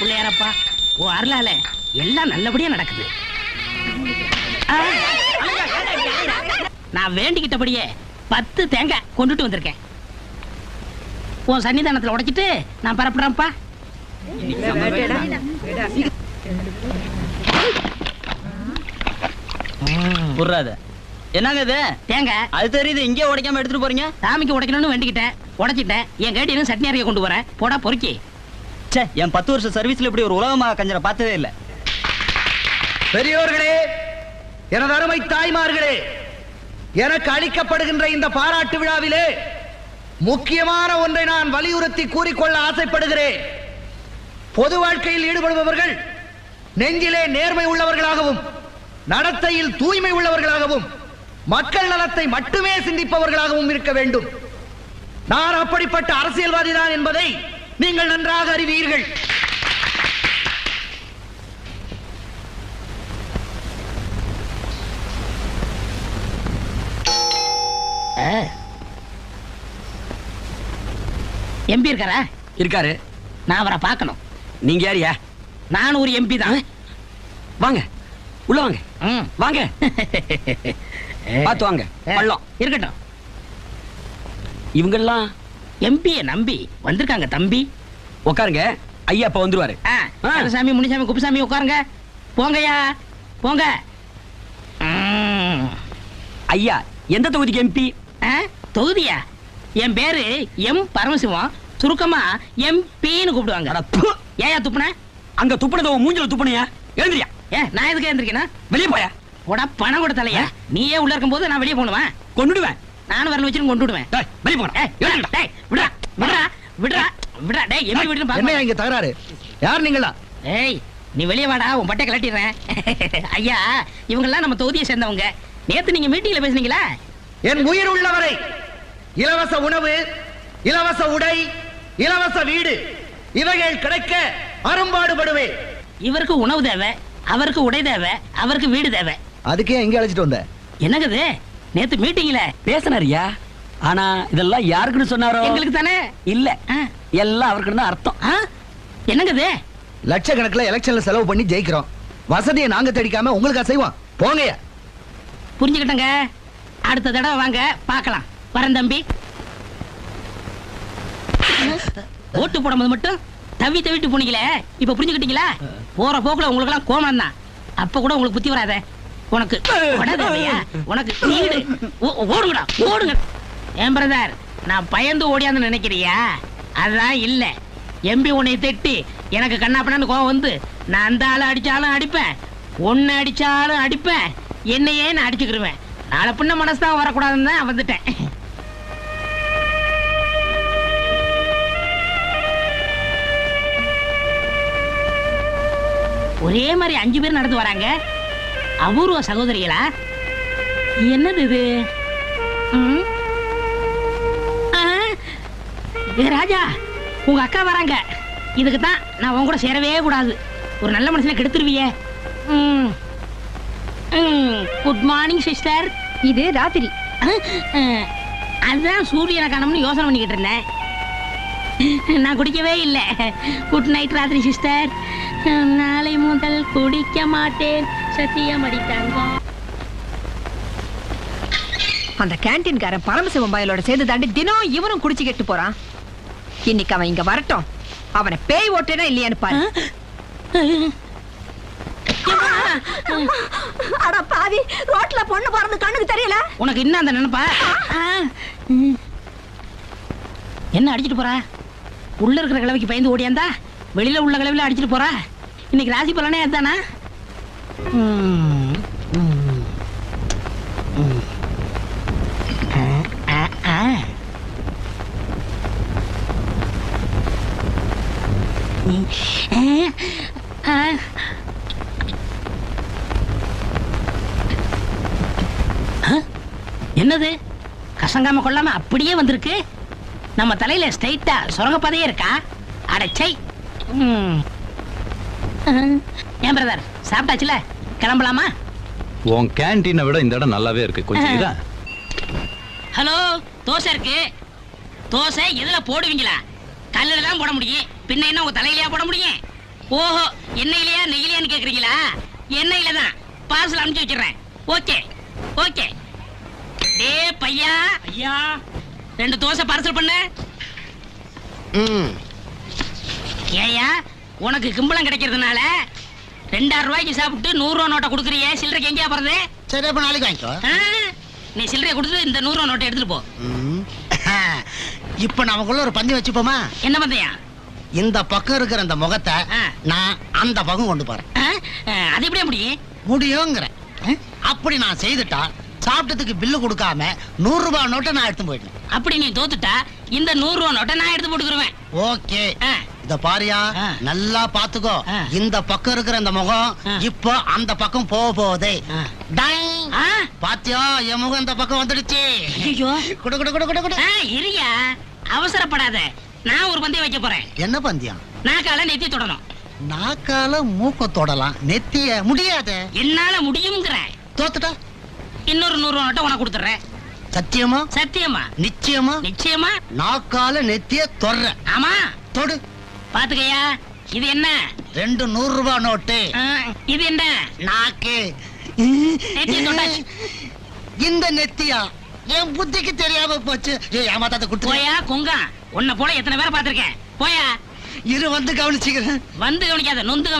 பிள்ளையாரப்பா ஓ அருளால எல்லாம் நல்லபடியா நடக்குது. நான் வேண்டிக்கிட்டபடியே பத்து தேங்காய் கொண்டுட்டு வந்திருக்கேன். உன் சன்னிதானத்துல உடைச்சிட்டு நான் பரப்புறேன்ப்பா. புர்றாத என்னங்க இது? தேங்காய் அது தெரியுது இங்கே உடைக்காம எடுத்துட்டு போறீங்க? சாமிக்கு உடைக்கணும்னு வேண்டிக்கிட்டேன். உடைச்சிட்டேன். என் கேட்டியும் சட்னி அரைக்க கொண்டு வரேன் போடா பொறுக்கி. ச்சே என் பத்து வருஷம் சர்வீஸ்ல இப்படி ஒரு உலகமா கஞ்சனை பார்த்ததே இல்ல. பெரியோர்களே எனது அருமை தாய்மார்களே எனக்கு அளிக்கப்படுகின்ற இந்த பாராட்டு விழாவிலே முக்கியமான ஒன்றை நான் வலியுறுத்தி கூறிக்கொள்ள ஆசைப்படுகிறேன். பொது வாழ்க்கையில் ஈடுபடுபவர்கள் நெஞ்சிலே நேர்மை உள்ளவர்களாகவும் நடத்தையில் தூய்மை உள்ளவர்களாகவும் மக்கள் நலத்தை மட்டுமே சிந்திப்பவர்களாகவும் இருக்க வேண்டும். நான் அப்படிப்பட்ட அரசியல்வாதிதான் என்பதை நீங்கள் நன்றாக அறிவீர்கள். எம்பி இருக்காரா? இருக்காரு. நான் அவரை பார்க்கணும். நீங்க யாரியா நானும் ஒரு எம்பி தான். வாங்க. உள்ள வாங்க. வாங்க. பார்த்து வாங்க. பள்ளம். இருக்கட்டும். இவங்கெல்லாம் எம்பியை நம்பி வந்திருக்காங்க தம்பி. உட்காருங்க ஐயா அப்ப வந்துருவாரு. கருசாமி முனிசாமி குப்புசாமி உட்காருங்க போங்கய்யா போங்க. ஐயா எந்த தொகுதிக்கு எம்பி தொகுதியா? என் பேரு எம் பரமசிவம். சுருக்கமா எம்பின்னு கூப்பிடுவாங்க. ஏயா துப்புன? அங்க துப்புனது மூஞ்சில துப்புனியா? எழுந்திரியா. ஏ நான் எதுக்கு எழுந்திருக்கேனா வெளியே போயா? போடா பணம் கூட தலையா நீயே உள்ள இருக்கும்போது நான் வெளியே போனுவேன் கொண்டுடுவேன். நானும் வரல வச்சு கொண்டு விடுவேன். டேய், வெளியே விடுடா, டேய், விடுடா, விடுடா, விடுடா, விடுடா, டேய், எம்பி வீடுன்னு பார்க்க என்னையா இங்க தகராறு? யார் நீங்களா? ஏய் நீ வெளியே வாடா உன் பட்டை கலட்டிடுறேன் ஐயா இவங்கெல்லாம் நம்ம தொகுதியை சேர்ந்தவங்க. நேத்து நீங்க மீட்டிங்ல பேசுனீங்களா? என் உயிர் உள்ளவரை. இலவச உணவு இலவச உடை இலவச வீடு இவைகள் கிடைக்க அரும்பாடுபடுவேன் இவருக்கு உணவு தேவை அவருக்கு உடை தேவை அவருக்கு வீடு தேவை. அதுக்கே எங்க அழைச்சிட்டு வந்த? என்னங்குது நேத்து மீட்டிங்ல பேசினாரியா ஆனா இதெல்லாம் யாருக்குன்னு சொன்னாரோ? எங்களுக்கு தானே? இல்ல. எல்லாம் அவருக்கு தான் அர்த்தம். ஆ, என்னங்குது லட்சக்கணக்கில் எலெக்ஷன்ல செலவு பண்ணி ஜெயிக்கிறோம். வசதியை நாங்க தேடிக்காம உங்களுக்கு செய்வோம். போங்கய்யா. புரிஞ்சுக்கிட்டங்க. அடுத்த தடவை வாங்க பார்க்கலாம். வரேன் தம்பி. ஓட்டு போடும்போது மட்டும் தவி தவிட்டு போனீங்களே. இப்ப புரிஞ்சுக்கிட்டீங்களா? போற போக்குல உங்களுக்கு எல்லாம் கோமம் தான் அப்ப கூட உங்களுக்கு புத்தி வராதே. உனக்கு உனக்கு வீடு. ஓடுங்கடா ஓடுங்க. ஏன் பிரதர் நான் பயந்து ஓடியாந்து நினைக்கிறியா? அதான் இல்ல. எம்பி உன்னை திட்டி எனக்கு கண்ணாப்பண்ணான்னு கோவம் வந்து நான் அந்த ஆளை அடிச்சாலும் அடிப்பேன். ஒன்னு அடிச்சாலும் அடிப்பேன். என்னையே நான் அடிச்சுக்கிடுவேன் நாளை பின்ன மனசு தான் வரக்கூடாதுன்னு தான் வந்துட்டேன். ஒரே மாதிரி அஞ்சு பேர் நடந்து வராங்க. அபூர்வ சகோதரிகளா? என்னது இது? ம்? ராஜா உங்க அக்கா வராங்க. இதுக்கு தான் நான் உன் கூட சேரவே கூடாது. ஒரு நல்ல மனுஷனை கெடுத்துருவியே. குட் மார்னிங் சிஸ்டர் இது ராத்திரி. அதுதான் சூரியனை கணம்னு யோசனை பண்ணிக்கிட்டு இருந்தேன். நான் குடிக்கவே இல்லை. குட் நைட் ராத்திரி சிஸ்டர் நாளை முதல் குடிக்க மாட்டேன். சத்தியம் அடித்தாங்க அந்த கேண்டீன்காரன் பரமசிவம் பயலோட சேர்ந்து தாண்டி தினம் இவனும் குடிச்சு கெட்டு போறான். இன்னைக்கு அவன் இங்க வரட்டும். அவனை பேய் ஓட்டேனா இல்லையான்னு பாரு. அட பாவி ரோட்ல பொண்ணு பிறந்து கண்ணுக்கு தெரியல? உனக்கு இன்னும் அந்த நினைப்பா. என்ன அடிச்சிட்டு போறா? உள்ள இருக்கிற கிழவிக்கு பயந்து ஓடியாந்தா? வெளியில உள்ள கிழவில அடிச்சிட்டு போறா? இன்னைக்கு ராசி பலனே அதுதானா? என்னது? கசங்காம கொள்ளாம அப்படியே வந்திருக்கு? நம்ம தலையில ஸ்ட்ரைட்டா சுரங்கப்பாதையே இருக்கா? அடைச்சை. ம். ஏன் பிரதர்? சாப்பிட்டாச்சுல? கிளம்பலாமா? உன் கேண்டீனை விட இந்த இடம் நல்லாவே இருக்கு. கொஞ்சம் இதா ஹலோ தோசை இருக்கு. தோசை எதுல போடுவீங்களா? கல்லுல தான் போட முடியும். பின்ன என்ன உங்க தலையிலயா போட முடியும்? ஓஹோ எண்ணெயிலையா நெய்யிலையான்னு கேக்குறீங்களா? எண்ணெயில தான். பார்சல் அனுப்பிச்சு வச்சிடுறேன். Okay okay. டே பையா. ஐயா ரெண்டு தோசை பார்சல் பண்ணு. ம். ஏயா உனக்கு கிம்பளம் கிடைக்கிறதுனால ரெண்டாயிரம் ரூபாய்க்கு சாப்பிட்டு நூறு ரூபா நோட்டை கொடுக்குறியே சில்லறைக்கு எங்கேயா போறது சரி அப்ப நாளைக்கு வாங்கிக்கோ ஆ? நீ சில்லறையை கொடுத்து இந்த நூறு ரூபா நோட்டை எடுத்துட்டு போ ம். இப்ப நமக்குள்ள ஒரு பந்தி வச்சுப்போமா என்ன பந்தயா இந்த பக்கம் இருக்கிற அந்த முகத்தை ஆ. நான் அந்த பக்கம் கொண்டு போறேன் ஆ? ஆ, அது எப்படியா முடியும் முடியுங்கிறேன் அப்படி நான் செய்துட்டா சாப்பிட்டதுக்கு பில்லு கொடுக்காம நூறு ரூபாய் நோட்டை நான் எடுத்து போயிட்டேன் அப்படி நீ தோத்துட்டா இந்த நூறு ரூபா நோட்டை நான் எடுத்து போட்டுக்கிருவேன் ஓகே ஆ. இத பாரியா. நல்லா பாத்துக்கோ. இந்த பக்கம் இருக்கிற அந்த முகம். இப்போ அந்த பக்கம் போக போகுது. ஆ? பாத்தியா என் முகம் இந்த பக்கம் வந்துடுச்சு. குடு குடு குடு குடு குடு. இரியா அவசரப்படாத. நான் ஒரு பந்தயம் வைக்க போறேன். என்ன பந்தியம் நாக்கால நெத்தி தொடணும். நாக்கால மூக்க தொடலாம். நெத்திய முடியாத. என்னால முடியுங்கிறேன் தோத்துட்டா? இன்னொரு நூறு ரூபா உனக்கு கொடுத்துறேன் சத்தியமா? சத்தியமா? நிச்சயமா? நிச்சயமா? நாக்கால நெத்திய தொடற. ஆமா. தொடு. பாத்துக்கய்யா இது என்ன? ரெண்டு நூறு ரூபாய் நோட்டு இது என்ன? நாக்கு. இந்த நெத்தியா? என் புத்திக்கு தெரியாம போச்சு. ஏமாத்தாத கொடுத்து போயா கொங்கா. உன்னை போல எத்தனை பேரை பார்த்திருக்கேன். போயா. இரு வந்து கவனிச்சுக்கிறேன். வந்து கவனிக்காத நொந்து